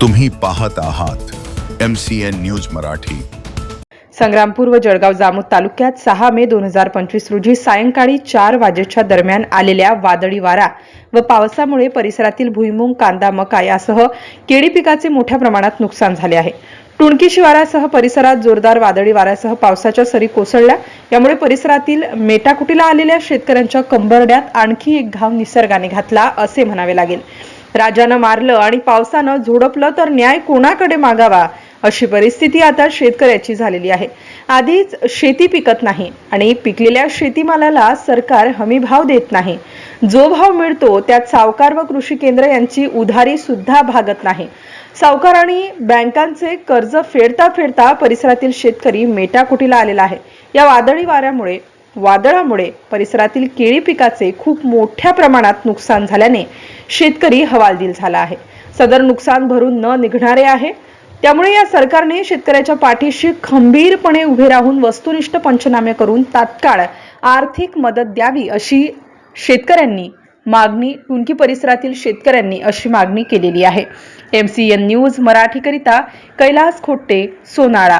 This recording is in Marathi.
तुम्ही पाहत आहात M C N news Marathi. Sangrampur व जळगाव जामोद तालुक्यात सहा मे दोन हजार पंचवीस रोजी सायंकाळी चार वाजेच्या दरम्यान आलेल्या वादळी वारा व पावसामुळे परिसरातील भुईमुंग कांदा मका यासह केळी पिकाचे मोठ्या प्रमाणात नुकसान झाले आहे. टुणकी शिवारासह परिसरात जोरदार वादळी वाऱ्यासह पावसाच्या सरी कोसळल्या. यामुळे परिसरातील मेटाकुटीला आलेल्या शेतकऱ्यांच्या कंबरड्यात आणखी एक घाव निसर्गाने घातला असे म्हणावे लागेल. राजानं मारलं आणि पावसानं झोडपलं तर न्याय कोणाकडे मागावा अशी परिस्थिती आता शेतकऱ्याची झालेली आहे. आधीच शेती पिकत नाही आणि पिकलेल्या शेतीमालाला सरकार हमी भाव देत नाही. जो भाव मिळतो त्यात सावकार व कृषी केंद्र यांची उधारी सुद्धा भागत नाही. सावकार आणि बँकांचे कर्ज फेडता फेडता परिसरातील शेतकरी मेटाकुटीला आलेला आहे. या वादळी वाऱ्यामुळे वादळामुळे परिसरातील केळी पिकाचे खूप मोठ्या प्रमाणात नुकसान झाल्याने शेतकरी हवालदिल झाला आहे. सदर नुकसान भरून न निघणारे आहे. त्यामुळे या सरकारने शेतकऱ्याच्या पाठीशी खंबीरपणे उभे राहून वस्तुनिष्ठ पंचनामे करून तात्काळ आर्थिक मदत द्यावी अशी शेतकऱ्यांनी मागणी टुंकी परिसरातील शेतकऱ्यांनी अशी मागणी केलेली आहे. एम सी एन न्यूज मराठीकरिता कैलास खोट्टे सोनाळा